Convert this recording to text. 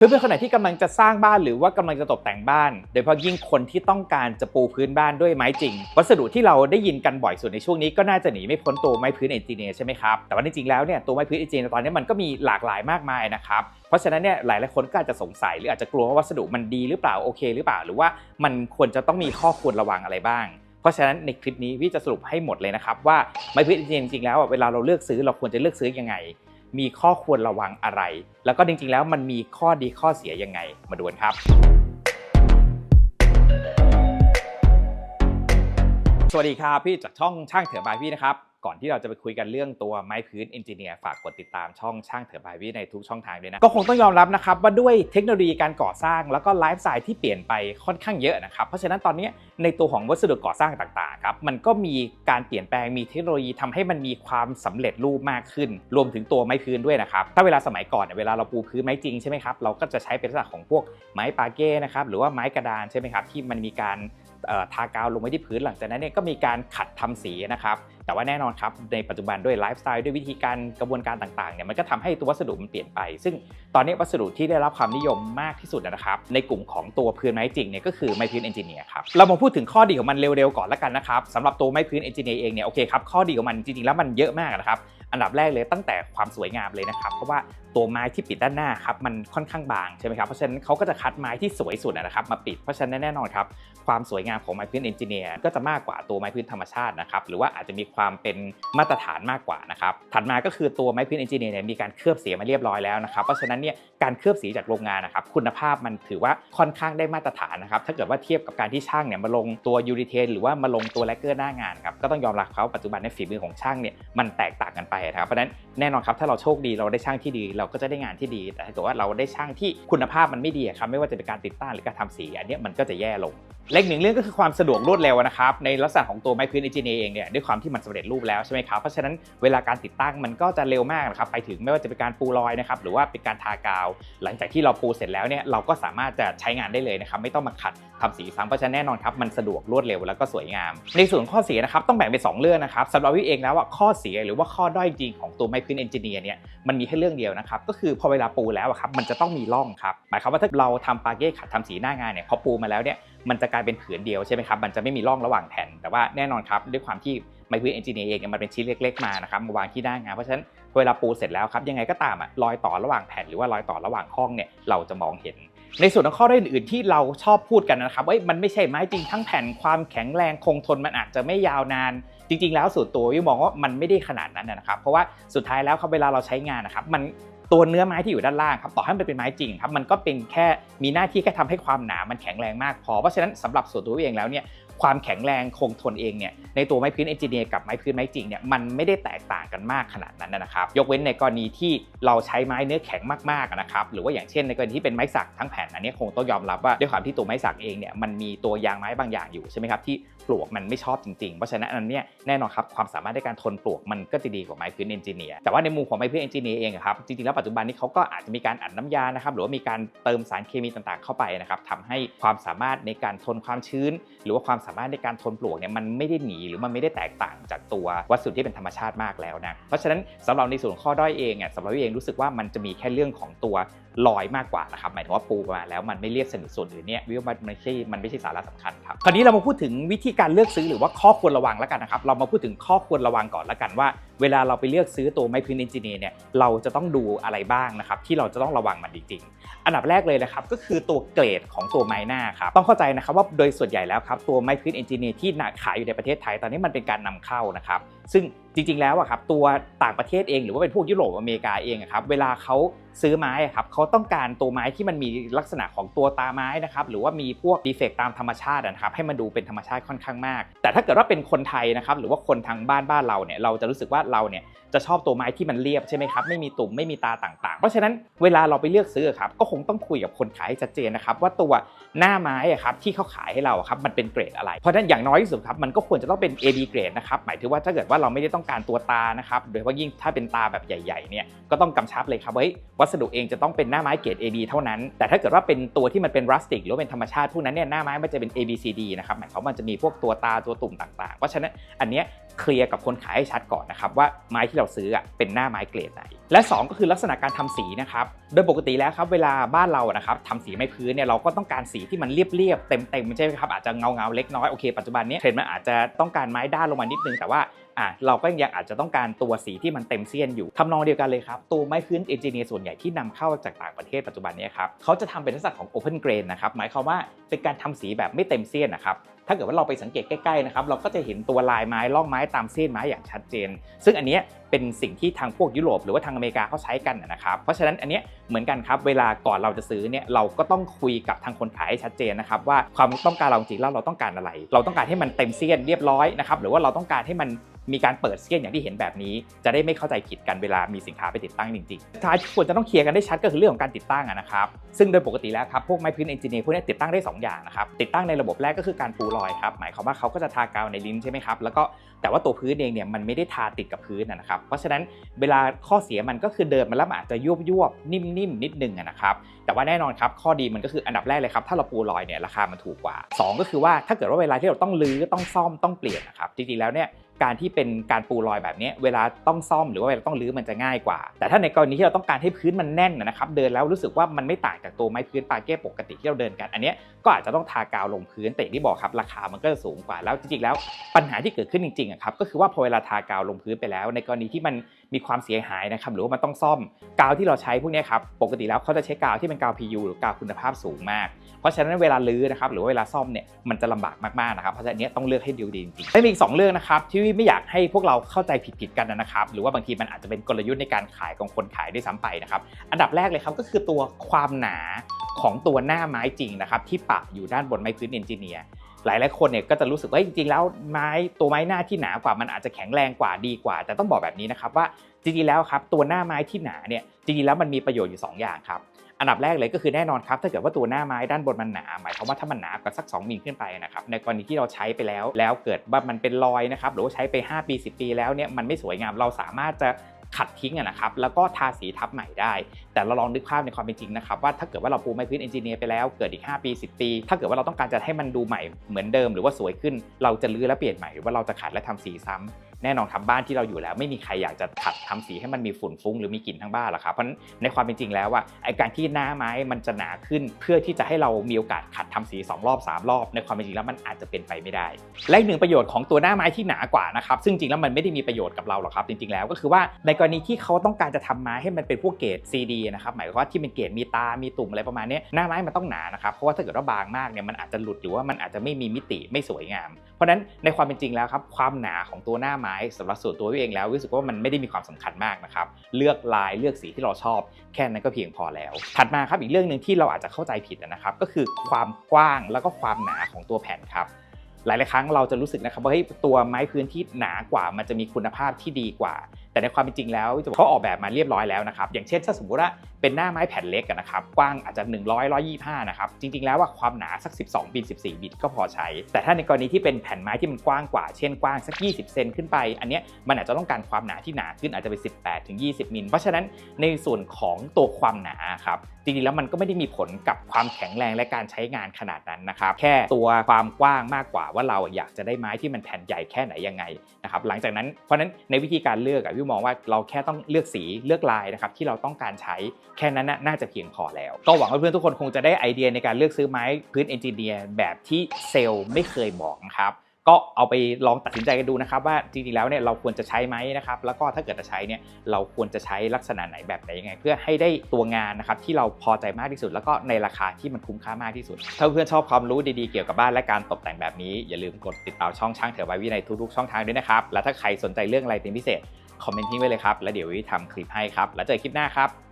เพื่อนๆคนไหนที่กำลังจะสร้างบ้านหรือว่ากำลังจะตกแต่งบ้าน โดยเฉพาะยิ่งคนที่ต้องการจะปูพื้นบ้านด้วยไม้จริง วัสดุที่เราได้ยินกันบ่อยสุดในช่วงนี้ก็น่าจะหนีไม่พ้นตัวไม้พื้นเอนจิเนียร์ใช่ไหมครับ แต่ว่าจริงๆแล้วเนี่ยตัวไม้พื้นเอนจิเนียร์ตอนนี้มันก็มีหลากหลายมากมายนะครับเพราะฉะนั้นเนี่ยหลายๆคนก็อาจจะสงสัยหรืออาจจะกลัวว่าวัสดุมันดีหรือเปล่าโอเคหรือเปล่า หรือว่ามันควรจะต้องมีข้อควรระวังอะไรบ้าง เพราะฉะนั้นในคลิปนี้พี่จะสรุปให้หมดเลยนะครับว่าไม้พื้นเอนจิเนียร์จริงๆแล้วเวลาเราเลือกซื้อเราควรจะเลือกซื้อยังไง มีข้อควรระวังอะไร แล้วก็จริงๆ แล้วมันมีข้อดีข้อเสียยังไง มาดูกันครับ สวัสดีครับพี่จากช่องช่างเถื่อนบายพี่นะครับ ก่อนที่เราจะไปคุยกันเรื่องตัวไม้พื้นเอนจิเนียร์ฝากกดติดตามช่องช่างเถอะบายพี่ในทุกช่องทางด้วยนะ ก็คงต้องยอมรับนะครับว่าด้วยเทคโนโลยีการก่อสร้างแล้วก็ไลฟ์สไตล์ที่เปลี่ยนไปค่อนข้างเยอะนะครับ เพราะฉะนั้นตอนนี้ในตัวของวัสดุก่อสร้างต่างๆครับมันก็มีการเปลี่ยนแปลงมีเทคโนโลยีทำให้มันมีความสำเร็จรูปมากขึ้น รวมถึงตัวไม้พื้นด้วยนะครับถ้าเวลาสมัยก่อนเวลาเราปูพื้นไม้จริงใช่ไหมครับเราก็จะใช้เป็นลักษณะของพวกไม้ปาเก้นะครับหรือว่าไม้กระดานใช่ไหมครับที่มันมีการทากาวลงไว้ที่พื้นหลังจากนั้นเนี่ยก็มีการขัดทำสีนะครับ แต่ว่าแน่นอนครับในปัจจุบันด้วยไลฟ์สไตล์ด้วยวิธีการกระบวนการต่างๆเนี่ยมันก็ทำให้ตัววัสดุมันเปลี่ยนไป ซึ่งตอนนี้วัสดุที่ได้รับความนิยมมากที่สุดนะครับในกลุ่มของตัวพื้นไม้จริงเนี่ยก็คือไม้พื้นเอนจิเนียร์ครับเรามาพูดถึงข้อดีของมันเร็วๆก่อนละกันนะครับสำหรับตัวไม้พื้นเอนจิเนียร์เองเนี่ยโอเคครับข้อดีของมันจริงๆแล้วมันเยอะมากนะครับ อันดับแรกเลยตั้งแต่ความสวยงามเลยนะครับเพราะว่าตัวไม้ที่ปิดด้านหน้าครับมันค่อนข้างบางใช่ไหมครับเพราะฉะนั้นเขาก็จะคัดไม้ที่สวยสุดนะครับมาปิดเพราะฉะนั้นแน่นอนครับความสวยงามของไม้พื้นเอนจิเนียร์ก็จะมากกว่าตัวไม้พื้นธรรมชาตินะครับหรือว่าอาจจะมีความเป็นมาตรฐานมากกว่านะครับถัดมาก็คือตัวไม้พื้นเอนจิเนียร์เนี่ยมีการเคลือบสีมาเรียบร้อยแล้วนะครับเพราะฉะนั้นเนี่ยการเคลือบสีจากโรงงานนะครับคุณภาพมันถือว่าค่อนข้างได้มาตรฐานนะครับถ้าเกิดว่าเทียบกับการที่ช่างเนี่ยมาลงตัวยูริเทนหรือว่ามาลงตัวแลกเกอร์หน้างานครับก็ต้องยอมรับเขาปัจจุบันในฝีมือของช่างเนี่ยมันแตกต่างกันไปนะครับเพราะฉะนั้นแน่นอนครับถ้าเราโชคดีเราได้ช่างที่ดี เราก็จะได้งานที่ดี แต่ถ้าเกิดว่าเราได้ช่างที่คุณภาพมันไม่ดีครับไม่ว่าจะเป็นการติดตั้งหรือการทำสี อันนี้มันก็จะแย่ลงเล็กหนึ่งเรื่องก็คือความสะดวกรวดเร็วนะครับในลักษณะของตัวไม้พื้นเอจิเนีเองเนี่ยด้วยความที่มันสำเร็จรูปแล้วใช่ไหมครับเพราะฉะนั้นเวลาการติดตั้งมันก็จะเร็วมากนะครับไปถึงไม่ว่าจะเป็นการปูรอยนะครับหรือว่าเป็นการทากาว หลังจากที่เราปูเสร็จแล้วเนี่ยเราก็สามารถจะใช้งานได้เลยนะครับไม่ต้องมาขัดทำสีซ้ำเพราะฉะนั้นแน่นอนครับมันสะดวกรวดเร็วแล้วก็สวยงาม ในส่วนข้อเสียนะครับต้องแบ่งเป็นสองเรื่องนะครับสำหรับวิเองแล้วว่าข้อเสียหรือว่าข้อด้อยจริงของตัวไม้พื้นเอนจิเนียร์เนี่ยมันมีแค่เรื่องเดียวนะครับก็คือพอเวลาปูแล้วครับมันจะต้องมีร่องครับหมายความว่าถ้าเราทำปาเก้ขัดทำสีหน้างานเนี่ยพอปูมาแล้วเนี่ยมันจะกลายเป็นผืนเดียวใช่ไหมครับมันจะไม่มีร่องระหว่างแผ่นแต่ว่าแน่นอนครับด้วยความที่ไม้พื้นเอนจิเนียร์เองมันเป็นชิ้นเล็ก ๆมานะครับมาวางที่หน้างานเพราะฉะนั้นเวลาปูเสร็จแล้วครับยังไงก็ตามอะรอยต่อระหว่างแผ่นหรือว่ารอยต่อระหว่างห้องเนี่ยเราจะมองเห็นในส่วนของข้อด้อยอื่นๆที่เราชอบพูดกันนะครับว่ามันไม่ใช่ไม้จริงทั้งแผ่นความแข็งแรงคงทนมันอาจจะไม่ยาวนาน จริงๆ แล้วส่วนตัววิวมองว่ามันไม่ได้ขนาดนั้นนะครับ เพราะว่าสุดท้ายแล้วครับเวลาเราใช้งานนะครับ มันตัวเนื้อไม้ที่อยู่ด้านล่างครับต่อให้มันเป็นไม้จริงครับมันก็เป็นแค่มีหน้าที่แค่ทำให้ความหนามันแข็งแรงมากพอเพราะฉะนั้นสำหรับส่วนตัวเองแล้วเนี่ย ความแข็งแรงคงทนเองเนี่ยในตัวไม้พื้นเอนจิเนียร์กับไม้พื้นไม้จริงเนี่ยมันไม่ได้แตกต่างกันมากขนาดนั้นนะครับ ยกเว้นในกรณีที่เราใช้ไม้เนื้อแข็งมากๆนะครับหรือว่าอย่างเช่นในกรณีที่เป็นไม้สักทั้งแผ่นอันนี้คงต้องยอมรับว่าด้วยความที่ตัวไม้สักเองเนี่ยมันมีตัวยางไม้บางอย่างอยู่ใช่ไหมครับที่ปลวกมันไม่ชอบจริงๆ เพราะฉะนั้นอันเนี้ยแน่นอนครับความสามารถในการทนปลวกมันก็จะดีกว่าไม้พื้นเอนจิเนียร์แต่ว่าในมุมของไม้พื้นเอนจิเนียร์เองครับจริงๆแล้วปัจจุบันนี้เขาก็อาจจะมีการอัดน้ำยานะครับหรือว่ามีการเติมสารเคมีต่างๆ เข้าไปนะครับทำให้ความสามารถในการทนความชื้น หรือว่าความสามารถในการทนปลวกเนี่ยมันไม่ได้หนีหรือมันไม่ได้แตกต่างจากตัววัสดุที่เป็นธรรมชาติมากแล้วนะเพราะฉะนั้นสำหรับในส่วนข้อด้อยเองอะสำหรับเองรู้สึกว่ามันจะมีแค่เรื่องของตัวลอยมากกว่านะครับหมายถึงว่าปูมาแล้วมันไม่เรียบสนิทส่วนอื่นเนี่ยวิวมันไม่ใช่มันไม่ใช่สาระสำคัญครับคราวนี้เรามาพูดถึงวิธีการเลือกซื้อหรือว่าข้อควรระวังแล้วกันนะครับเรามาพูดถึงข้อควรระวังก่อนแล้วกันว่า เวลาเราไปเลือกซื้อตัวไม้พื้นเอนจิเนียร์เนี่ยเราจะต้องดูอะไรบ้างนะครับที่เราจะต้องระวังมันจริงๆอันดับแรกเลยนะครับก็คือตัวเกรดของตัวไม้หน้าครับต้องเข้าใจนะครับว่าโดยส่วนใหญ่แล้วครับตัวไม้พื้นเอนจิเนียร์ที่ขายอยู่ในประเทศไทยตอนนี้มันเป็นการนำเข้านะครับซึ่งจริงๆแล้วอะครับตัวต่างประเทศเองหรือว่าเป็นพวกยุโรปอเมริกาเองอะครับเวลาเขาซื้อไม้ครับเขาต้องการตัวไม้ที่มันมีลักษณะของตัวตาไม้นะครับหรือว่ามีพวกดีเฟกตามธรรมชาตินะครับให้มันดูเป็นธรรมชาติค่อนข้างมาก แต่ถ้าเกิดว่าเป็นคนไทยนะครับหรือว่าคนทางบ้านบ้านเราเนี่ยเราจะรู้สึกว่าเราเนี่ยจะชอบตัวไม้ที่มันเรียบใช่ไหมครับไม่มีตุ่มไม่มีตาต่างๆ เพราะฉะนั้นเวลาเราไปเลือกซื้อครับก็คงต้องคุยกับคนขายให้ชัดเจนนะครับว่าตัวหน้าไม้ครับที่เขาขายให้เราครับมันเป็นเกรดอะไร เพราะฉะนั้นอย่างน้อยที่สุดครับมันก็ควรจะต้องเป็น AB เกรดนะครับหมายถึงว่าถ้าเกิดว่าเราไม่ได้ต้องการตัวตานะครับโดยเฉพาะยิ่งถ้าเป็นตาแบบใหญ่ๆเนี่ยก็ต้องกำชับเลยครับว่าเฮ้ยวัสดุเองจะต้องเป็นหน้าไม้เกรด AB เท่านั้น แต่ถ้าเกิดว่าเป็นตัวที่มันเป็นรัสติกหรือว่าเป็นธรรมชาติพวกนั้นเนี่ยหน้าไม้มันจะเป็น ABCD นะครับหมายความว่ามันจะมีพวกตัวตาตัวตุ่มต่างๆ เพราะฉะนั้นอันเนี้ยเคลียร์กับคนขายให้ชัดก่อนนะครับว่าไม้ที่เราซื้อเป็นหน้าไม้เกรดไหน และ 2 ก็คือลักษณะการทำสีนะครับโดยปกติแล้วครับเวลาบ้านเรานะครับทำสีไม้พื้นเนี่ยเราก็ต้องการสีที่มันเรียบๆเต็มๆใช่ไหมครับอาจจะเงาๆเล็กน้อยโอเคปัจจุบันนี้เทรนด์มันอาจจะต้องการไม้ด้านลงมานิดนึงแต่ว่า อะเราก็ยังอาจจะต้องการตัวสีที่มันเต็มเสี้ยนอยู่ทำนองเดียวกันเลยครับ ตัวไม้พื้นเอนจิเนียร์ส่วนใหญ่ที่นำเข้าจากต่างประเทศปัจจุบันนี้ครับเขาจะทำเป็นลักษณะของ Open Grain นะครับหมายความว่าเป็นการทำสีแบบไม่เต็มเสี้ยนนะครับถ้าเกิดว่าเราไปสังเกตใกล้ๆนะครับเราก็จะเห็นตัวลายไม้ล่องไม้ตามเส้นไม้อย่างชัดเจน ซึ่งอันนี้เป็นสิ่งที่ทางพวกยุโรปหรือว่าทางอเมริกาเขาใช้กันนะครับเพราะฉะนั้นอันนี้เหมือนกันครับเวลาก่อนเราจะซื้อเนี่ยเราก็ต้องคุยกับทางคนขายให้ชัดเจนนะครับว่าความต้องการเราจริงๆแล้วเราต้องการอะไร เราต้องการให้มันเต็มเสี้ยนเรียบร้อยนะครับหรือว่าเราต้องการให้มัน มีการเปิดเสี้ยนอย่างที่เห็นแบบนี้ จะได้ไม่เข้าใจผิดกันเวลามีสินค้าไปติดตั้งจริงๆท้ายที่ควรจะต้องเคลียร์กันได้ชัดก็คือเรื่องของการติดตั้งนะครับ ซึ่งโดยปกติแล้วครับพวกไม้พื้นเอนจิเนียร์พวกนี้ติดตั้งได้สองอย่างนะครับ ติดตั้งในระบบแรกก็คือการปูรอยครับ หมายความว่าเขาก็จะทากาวในลิ้นใช่ไหมครับ แล้วก็แต่ว่าตัวพื้นเองเนี่ยมันไม่ได้ทาติดกับพื้นนะครับ เพราะฉะนั้นเวลาข้อเสียมันก็คือเดินมาแล้วอาจจะยุบยุบนิ่มๆนิดนึงนะครับ แต่ว่าแน่นอนครับข้อดีมันก็คืออันดับแรกเลยครับถ้าเราปูรอยเนี่ยราคามันถูกกว่า 2 ก็คือว่าถ้าเกิดว่าเวลาที่เราต้องรื้อต้องซ่อมต้องเปลี่ยนนะครับจริงๆแล้วเนี่ยการที่เป็นการปูรอยแบบนี้เวลาต้องซ่อมหรือว่าเวลาต้องรื้อมันจะง่ายกว่า แต่ถ้าในกรณีที่เราต้องการให้พื้นมันแน่นนะครับเดินแล้วรู้สึกว่ามันไม่ต่างจากตัวไม้พื้นปาเก้ปกติที่เราเดินกัน อันนี้ก็อาจจะต้องทากาวลงพื้นแต่ที่บอกครับราคามันก็จะสูงกว่าแล้วจริงๆแล้ว ปัญหาที่เกิดขึ้นจริงๆครับก็คือว่าพอเวลาทากาวลงพื้นไปแล้ว ในกรณีที่มัน มีความเสียหายนะครับหรือว่ามันต้องซ่อมกาวที่เราใช้พวกนี้ครับปกติแล้วเขาจะใช้กาวที่เป็นกาว PU หรือกาวคุณภาพสูงมาก เพราะฉะนั้นเวลาลื้อนะครับหรือว่าเวลาซ่อมเนี่ยมันจะลำบากมากๆนะครับเพราะฉะนั้นนี้ต้องเลือกให้ดีดีจริงๆและมีอีกสองเรื่องนะครับที่ไม่อยากให้พวกเราเข้าใจผิดๆกันนะครับหรือว่าบางทีมันอาจจะเป็นกลยุทธ์ในการขายของคนขายด้วยซ้ำไปนะครับอันดับแรกเลยครับก็คือตัวความหนาของตัวหน้าไม้จริงนะครับที่ปักอยู่ด้านบนไม้พื้นเอนจิเนียร์ หลายหลายคนเนี่ยก็จะรู้สึกว่าจริงๆแล้วไม้ตัวไม้หน้าที่หนากว่ามันอาจจะแข็งแรงกว่าดีกว่า แต่ต้องบอกแบบนี้นะครับว่าจริงๆแล้วครับตัวหน้าไม้ที่หนาเนี่ยจริงๆแล้วมันมีประโยชน์อยู่ 2 อย่างครับอันดับแรกเลยก็คือแน่นอนครับถ้าเกิดว่าตัวหน้าไม้ด้านบนมันหนา หมายความว่าถ้ามันหนากว่าสัก 2มิลขึ้นไปนะครับในกรณีที่เราใช้ไปแล้วแล้วเกิดว่ามันเป็นรอยนะครับหรือว่าใช้ไป 5 ปี 10 ปีแล้วเนี่ยมันไม่สวยงามเราสามารถจะ ขัดทิ้งอะนะครับแล้วก็ทาสีทับใหม่ได้ แต่เราลองนึกภาพในความเป็นจริงนะครับว่าถ้าเกิดว่าเราปูไม้พื้นเอนจิเนียร์ไปแล้วเกิดอีก 5 ปี 10 ปี ถ้าเกิดว่าเราต้องการจะให้มันดูใหม่เหมือนเดิม หรือว่าสวยขึ้น เราจะรื้อและเปลี่ยนใหม่หรือว่าเราจะขัดและทำสีซ้ำ แน่นอนทำบ้านที่เราอยู่แล้ว ไม่มีใครอยากจะขัดทำสีให้มันมีฝุ่นฟุ้งหรือมีกลิ่นทั้งบ้านหรอกครับเพราะในความเป็นจริงแล้วว่าไอการที่หน้าไม้มันจะหนาขึ้น เพื่อที่จะให้เรามีโอกาสขัดทำสี 2 รอบ 3 รอบ ในความเป็นจริงแล้วมันอาจจะเป็นไปไม่ได้ และอีกหนึ่งประโยชน์ของตัวหน้าไม้ที่หนากว่านะครับซึ่งจริงแล้วมันไม่ได้มีประโยชน์กับเราหรอกครับจริงๆแล้วก็คือว่าในกรณีที่เขาต้องการจะทำไม้ให้มันเป็นพวกเกรด CD นะครับหมายความว่าที่เป็นเกรดมีตา มีตุ่มอะไรประมาณนี้หน้าไม้มันต้องหนานะครับเพราะว่าถ้าเกิดว่าบางมากเนี่ยมันอาจจะหลุดหรือว่ามันอาจจะไม่มีมิติไม่สวยงาม เพราะนั้นในความเป็นจริงแล้วครับความหนาของตัวหน้าไม้สำหรับส่วนตัวพี่เองแล้วรู้สึกว่ามันไม่ได้มีความสำคัญมากนะครับเลือกลายเลือกสีที่เราชอบ แค่นั้นก็เพียงพอแล้ว ถัดมาครับอีกเรื่องหนึ่งที่เราอาจจะเข้าใจผิดนะครับ ก็คือความกว้างแล้วก็ความหนาของตัวแผ่นครับหลาย ๆ ครั้งเราจะรู้สึกนะครับว่าเฮ้ยตัวไม้พื้นที่หนากว่ามันจะมีคุณภาพที่ดีกว่า แต่ในความเป็นจริงแล้วเขาออกแบบมาเรียบร้อยแล้วนะครับ อย่างเช่นถ้าสมมติว่าเป็นหน้าไม้แผ่นเล็กนะครับ กว้างอาจจะ 100 125 นะครับ จริง ๆ แล้วว่าความหนาสัก 12 บิต 14 บิตก็พอใช้ แต่ถ้าในกรณีที่เป็นแผ่นไม้ที่มันกว้างกว่า เช่นกว้างสัก 20 เซนขึ้นไป อันเนี้ยมันอาจจะต้องการความหนาที่หนาขึ้นอาจจะเป็น 18 ถึง 20 มิล เพราะฉะนั้นในส่วนของตัวความหนาครับ จริงๆ แล้วมันก็ไม่ได้มีผลกับความแข็งแรงและการใช้งานขนาดนั้นนะครับ แค่ตัวความกว้างมากกว่าว่าเราอยากจะได้ไม้ที่มันแผ่นใหญ่แค่ไหนยังไงนะครับ หลังจากนั้น เพราะฉะนั้นในวิธีการเลือกอะี่มองว่าเราแค่ต้องเลือกสีเลือกลายนะครับที่เราต้องการใช้แค่นั้นน่ะน่าจะเพียงพอแล้ว ก็หวังว่าเพื่อนทุกคนคงจะได้ไอเดียในการเลือกซื้อไม้พื้นเอนจิเนียร์แบบที่เซลล์ไม่เคยบอกนะครับก็เอาไปลองตัดสินใจกันดูนะครับว่าจริงๆแล้วเนี่ยเราควรจะใช้ไหมนะครับแล้วก็ถ้าเกิดจะใช้เนี่ยเราควรจะใช้ลักษณะไหนแบบไหนยังไง เพื่อให้ได้ตัวงานนะครับที่เราพอใจมากที่สุด แล้วก็ในราคาที่มันคุ้มค่ามากที่สุด ถ้าเพื่อนชอบความรู้ดีๆเกี่ยวกับบ้านและการตกแต่งแบบนี้อย่าลืมกดติดตามช่องช่างเถอะไว้วิในทุกๆช่องทางด้วยนะครับและถ้าใครสนใจเรื่องอะไรเป็นพิเศษ คอมเมนต์ทิ้งไว้เลยครับ แล้วเดี๋ยววิทำคลิปให้ครับ แล้วเจอคลิปหน้าครับ